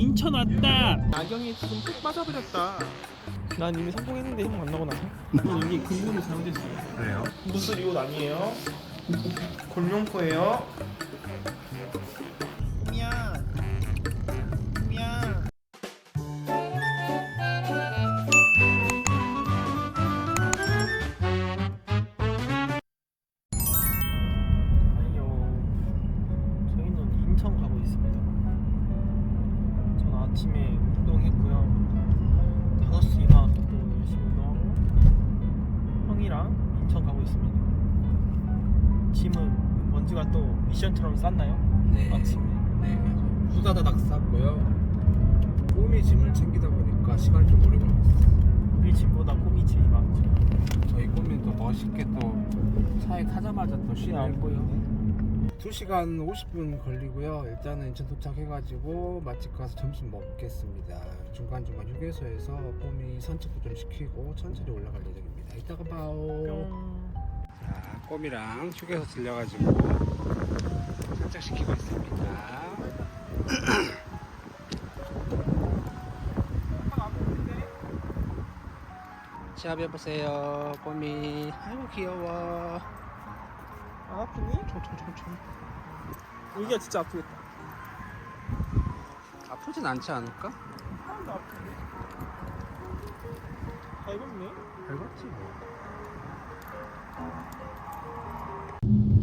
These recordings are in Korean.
인천 왔다. 나경이 지금 푹 빠져버렸다. 난 이미 성공했는데 형 만나고 나서. 이게 근본이 잘못됐어요. 그래요? 무술 이옷 아니에요? 골룡포예요. 미안. 미안. 아니요. 저희는 인천 가고 있습니다. 아침에 운동했고요. 5시 일어나서 또 열심히 운동하고 형이랑 인천 가고 있습니다. 짐은 먼지가 또 미션처럼 쌌나요? 네. 아침에. 네, 맞아요. 후다다닥 쌌고요. 꿈이 짐을 챙기다 보니까 시간이 좀 오래 걸렸어요. 우리 짐보다 꿈이 짐이 많죠. 저희 꿈이 또 멋있게 또 차에 타자마자 또 쉬는 안 보이네. 2시간 50분 걸리고요. 일단은 인천 도착해가지고 맛집 가서 점심 먹겠습니다. 중간중간 휴게소에서 꿈이 산책도 좀 시키고 천천히 올라갈 예정입니다. 이따가 봐요. 자, 꼬미랑 휴게소 들려가지고 산책시키고 있습니다. 시합해보세요, 꼬미. 아이고, 귀여워. 안 아프니? 총총총총. 여기가 진짜 아프겠다. 아프진 않지 않을까? 하나도 아프네. 밟았네. 밟았지 뭐.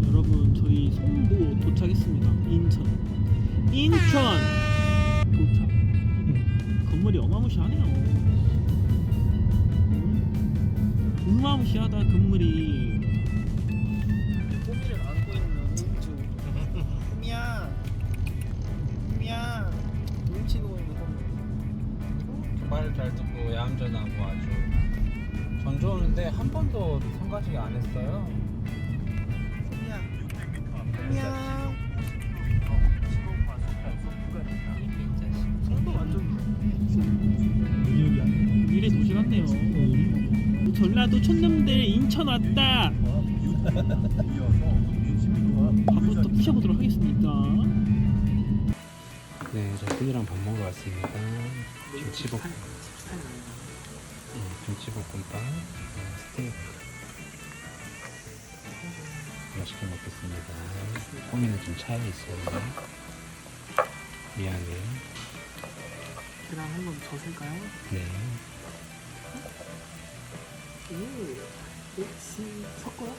여러분 저희 송도 도착했습니다. 인천. 인천 도착. 건물이 어마무시하네요. 음? 어마무시하다 건물이. 야암전하고 아주 전주 오는데 한 번도 성가시기 안 했어요. 꼬미야. 꼬미야. 송도 완전 여기야. 미래 도시 같네요. 전라도 촌놈들 인천 왔다. 밥부터 부셔보도록 하겠습니다. 네, 저 꾼이랑 밥 먹으러 왔습니다. 김치볶음, 네, 김치볶음밥, 네, 스테이크. 맛있게 먹겠습니다. 꼬미는 좀 차에 있어요. 미안해. 계란 한번 더 쓸까요? 네. 오, 역시 섞어.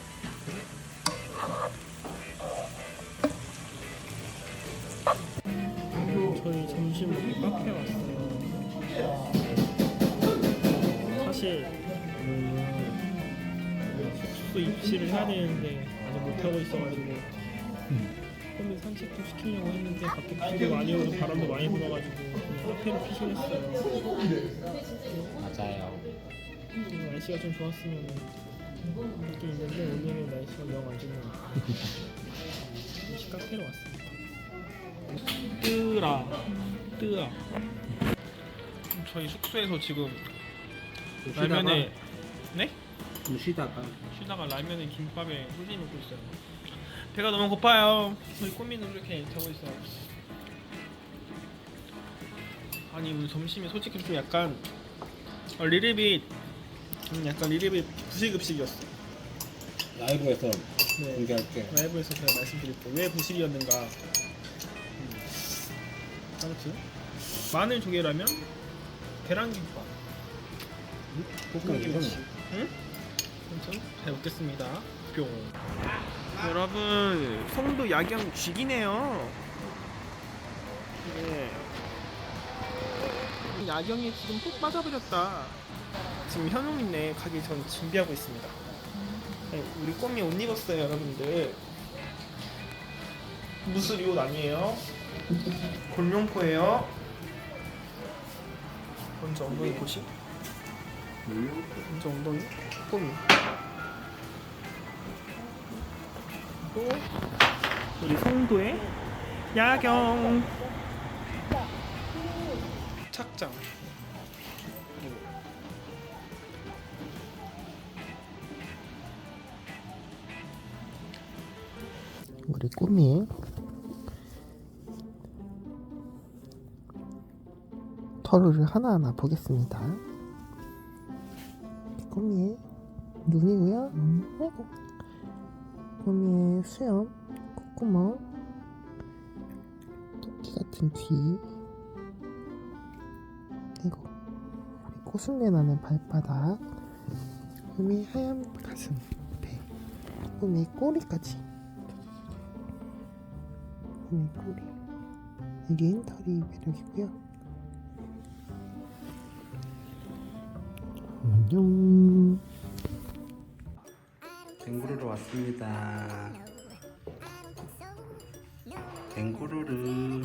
저희 점심 먹고 카페 왔어요. 사실 숙소 입시를 해야 되는데 아직 못 하고 있어가지고 hôm 산책도 시키려고 했는데 밖에 비도 많이 오고 바람도 많이 불어가지고 그냥 카페를 피신했어요. 맞아요. 날씨가 좀 좋았으면 이렇게 있는데 오늘은 날씨가 영안 좋네요. 다시 카페로 왔습니다. 뜨라, 뜨아. 저희 숙소에서 지금 라면에 네? 좀 쉬다가 쉬다가 라면에 김밥에 홀리 먹고 있어요. 배가 너무 고파요. 저희 꼬미는 이렇게 자고 있어요. 아니 오늘 점심에 솔직히 좀 약간 어, 리리빗 음, 약간 리리빗 부실급식이었어. 라이브에서 네. 공개할게. 라이브에서 제가 말씀드릴게요. 왜 부실이었는가. 음. 아무튼 마늘 조개라면 계란김밥. 볶음김치. 응? 아무튼 잘 먹겠습니다. 뿅. 여러분 송도 야경 죽이네요. 네. 야경이 지금 푹 빠져버렸다. 지금 현웅이네 가기 전 준비하고 있습니다. 네, 우리 꼬미 옷 입었어요, 여러분들. 무술 이옷 아니에요? 골룡포예요. 먼저 엉덩이 보시. 먼저 엉덩이. 꼬미. 그리고 우리 송도의 야경. 착장. 우리 꿈이 토토로를 하나하나 보겠습니다. 눈이고요. 아이고. 꼬미의 수염, 콧구멍, 토끼 같은 귀, 그리고 코순내 나는 발바닥, 꼬미 하얀 가슴, 배, 꼬미 꼬리까지. 꼬미 꼬리. 여긴 털이 매력이고요. 안녕. 댕구르로 왔습니다. 댕구르르.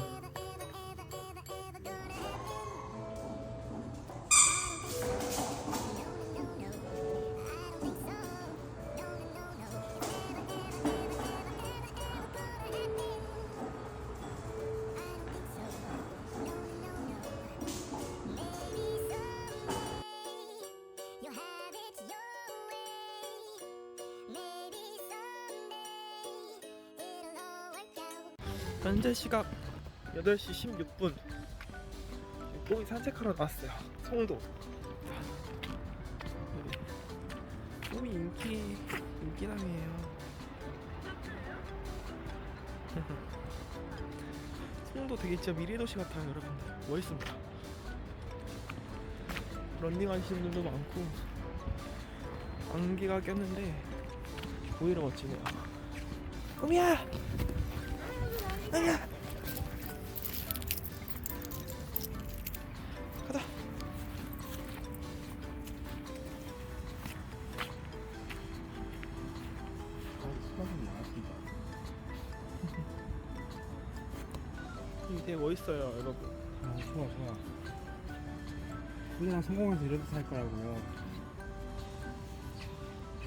현재 시각 8시 16분. 꼬미 산책하러 나왔어요. 송도. 꼬미 인기 인기남이에요. 송도 되게 진짜 미래 도시 같아요 여러분들. 멋있습니다 런닝 하시는 분들도 많고 안개가 꼈는데 오히려 멋지네요. 아니야. 가자. 이게 되게 멋있어요, 여러분. 아, 좋아, 좋아. 우리랑 성공해서 이렇게 살 거라고요.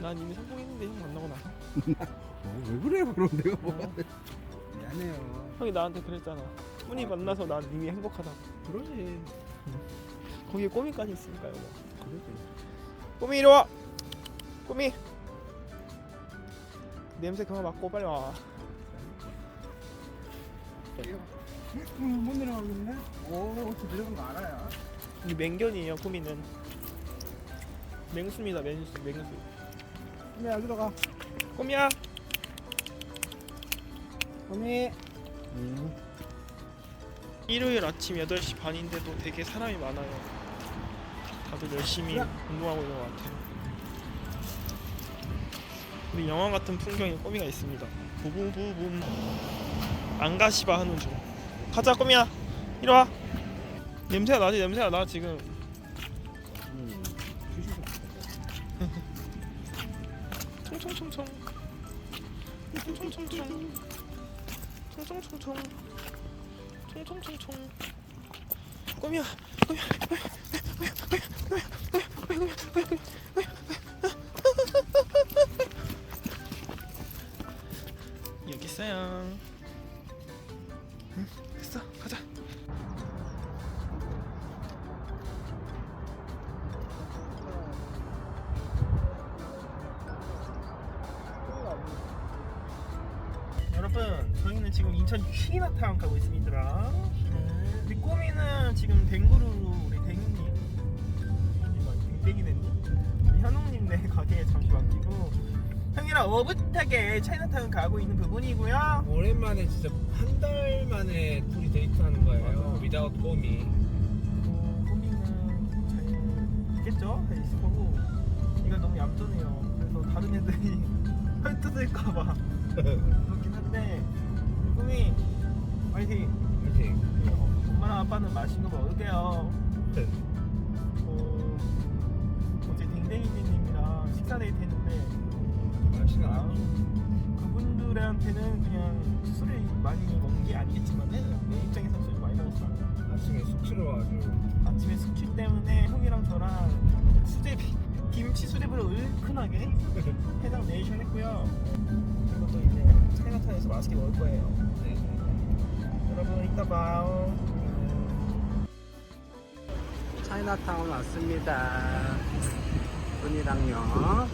난 이미 성공했는데 형 만나고 나서. 어, 왜 그래, 그럼 내가 뭐. 미안해요. 형이 나한테 그랬잖아. 훈이 만나서 난 이미 행복하다고. 그러지. 거기에 꼬미까지 있으니까요. 뭐. 그러지. 꼬미 이리 와. 꼬미. 냄새 그만 맡고 빨리 와. 음, 못 내려가겠네? 오, 저 내려간 거 알아요. 이 맹견이에요, 꼬미는. 맹수입니다, 맹수, 맹수. 꼬미, 여기로 가. 꼬미야. 꼬미. 음. 일요일 아침 8시 반인데도 되게 사람이 많아요. 다들 열심히 운동하고 있는 것 같아요. 우리 영화 같은 풍경에 꼬미가 있습니다. 부부부붐. 안가시바 하는 중. 가자 꼬미야. 이리 와. 냄새가 나지 냄새가 나 지금. 음. 총총총총. 총총총총. 총총총총. 총총총총. 꼬미야. 꼬미야. 여기 있어요. 여러분, 저희는 지금 인천 키나타운 가고 있습니다. 우리 꼬미는 지금 댕구루로 우리 댕님, 댕댕이네님, 현웅님네 가게에 잠시 맡기고 형이랑 오붓하게 차이나타운 가고 있는 부분이고요. 오랜만에 진짜 한 달 만에 둘이 데이트하는 거예요. 맞아. 꼬미. 어, 꼬미는 잘 있겠죠? 잘 있을 거고 얘가 너무 얌전해요. 그래서 다른 애들이 헐뜯을까봐 그렇긴 한데 꼬미 화이팅! 화이팅. 어, 엄마랑 아빠는 맛있는 거 먹을게요. 어, 어제 댕댕이님이랑 식사 데이트 했는데 맛있는 아, 거. 그분들한테는 그냥 술을 많이 먹는 게 아니겠지만 내 입장에서 술 많이 먹었어. 아침에 숙취로 와가지고. 아침에 숙취 때문에 형이랑 저랑 수제 비- 김치 수제비로 얼큰하게 해장 네이션 했고요. 그리고 또 이제 차이나타운에서 맛있게 먹을 거예요. 네. 여러분 이따 봐요. 차이나타운 왔습니다. 분이랑요.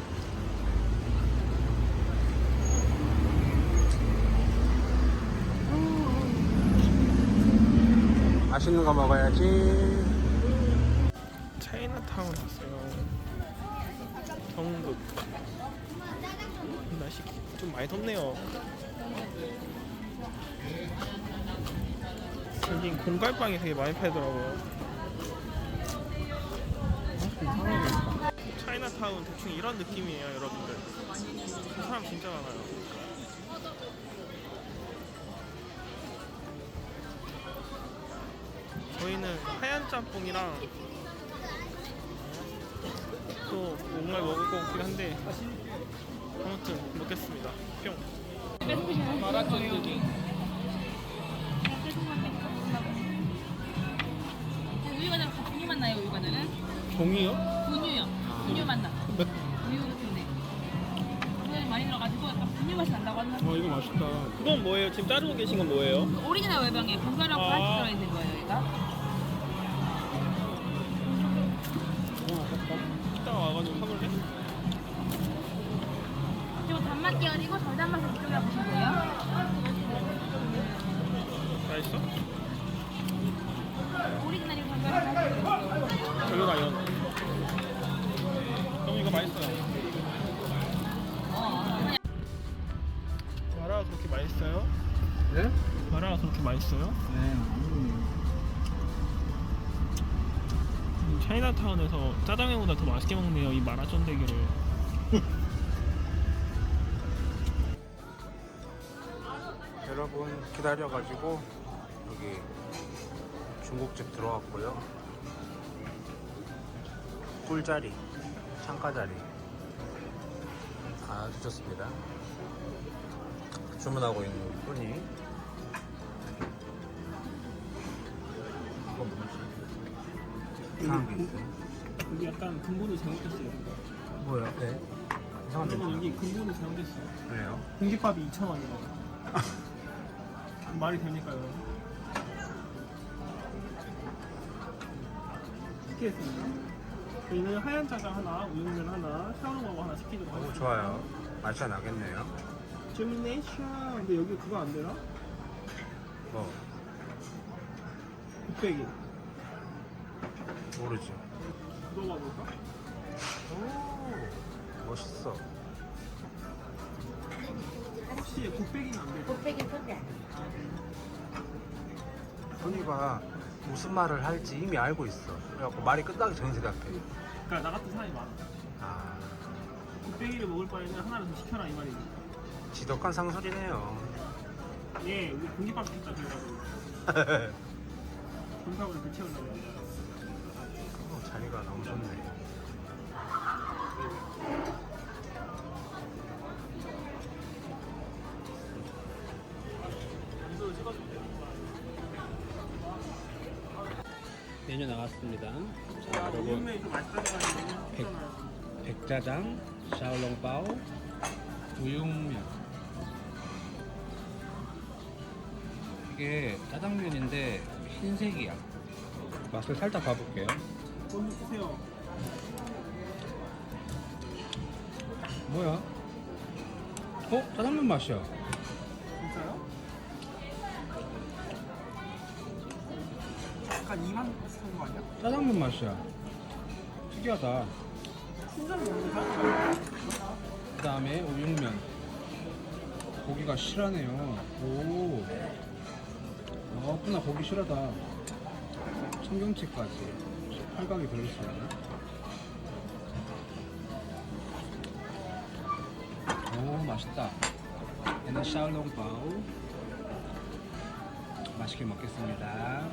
맛있는 거 먹어야지. 차이나타운 왔어 요. 경북. 날씨 좀 많이 덥네요. 여긴 공갈빵이 되게 많이 팔더라고요. 차이나타운 대충 이런 느낌이에요, 여러분들. 사람 진짜 많아요. 저희는 하얀 짬뽕이랑 또 뭔가 먹을 것 같긴 한데 아무튼 먹겠습니다. 뿅. 우유 과자 분유 맛나요 우유 과자는? 종이요? 분유요 분유 맛나 몇? 우유 같은데 우유 많이 들어가지고 약간 분유 맛이 난다고 하나 어 이거 맛있다. 그건 뭐예요? 지금 자르고 계신 건 뭐예요? 오리지널 외병에 견과류랑 아. 들어있는 거예요 얘가 단맛 덜 단맛은 이쪽이라 보시면 돼요 맛있어? 견과류 같이 들어있어요 별로다 이건. 그럼 이거 맛있어요. 마라가 그렇게 맛있어요? 네? 마라가 그렇게 맛있어요? 네. 음. 음, 차이나타운에서 짜장면보다 더 맛있게 먹네요 이 마라 쫀대기를. 여러분 기다려가지고 여기 중국집 들어왔고요. 꿀자리, 창가자리 아주 좋습니다. 주문하고 있는 분이 이거 뭐지? 이상한 게 있어요. 여기 약간 근본이 잘못됐어요. 뭐야? 네. 이상한 여러분 데 여기 근본이 잘못됐어요. 그래요? 공깃밥이 2,000원이에요. 말이 됩니까요? 시키겠습니다. 저희는 하얀 짜장 하나, 우육면 하나, 샤오롱하고 하나 시키도록 오, 하겠습니다. 좋아요. 맛이 나겠네요. 주미네이션. 근데 여기 그거 안 되나? 뭐 곱빼기. 모르지. 물어봐 볼까? 오 멋있어. 혹시 곱빼기는 안 돼? 곱빼기 소개 손이가 무슨 말을 할지 이미 알고 있어. 그래갖고 말이 끝나기 전에 생각해. 그러니까 나 같은 사람이 많아. 아, 곱빼기를 먹을 바에는 하나를 더 시켜라 이 말이지. 지독한 상술이네요. 예, 우리 공깃밥 시켰다 그래가지고 공깃밥을 그 채우려고. 어, 자리가 너무 좋네. 메뉴 나왔습니다. 아, 자, 여러분 백- 백짜장, 샤오롱바오, 우육면. 이게 짜장면인데 흰색이야. 맛을 살짝 봐볼게요. 뭐야? 어? 짜장면 맛이야. 진짜요? 약간 2만 쓰는 거 아니야? 짜장면 맛이야. 특이하다. 그 다음에 우육면. 고기가 실하네요. 오. 어, 구나 고기 실하다. 청경채까지. 8각이 들어있어요. 오, 맛있다. 얘는 샤오롱바오. 맛있게 먹겠습니다.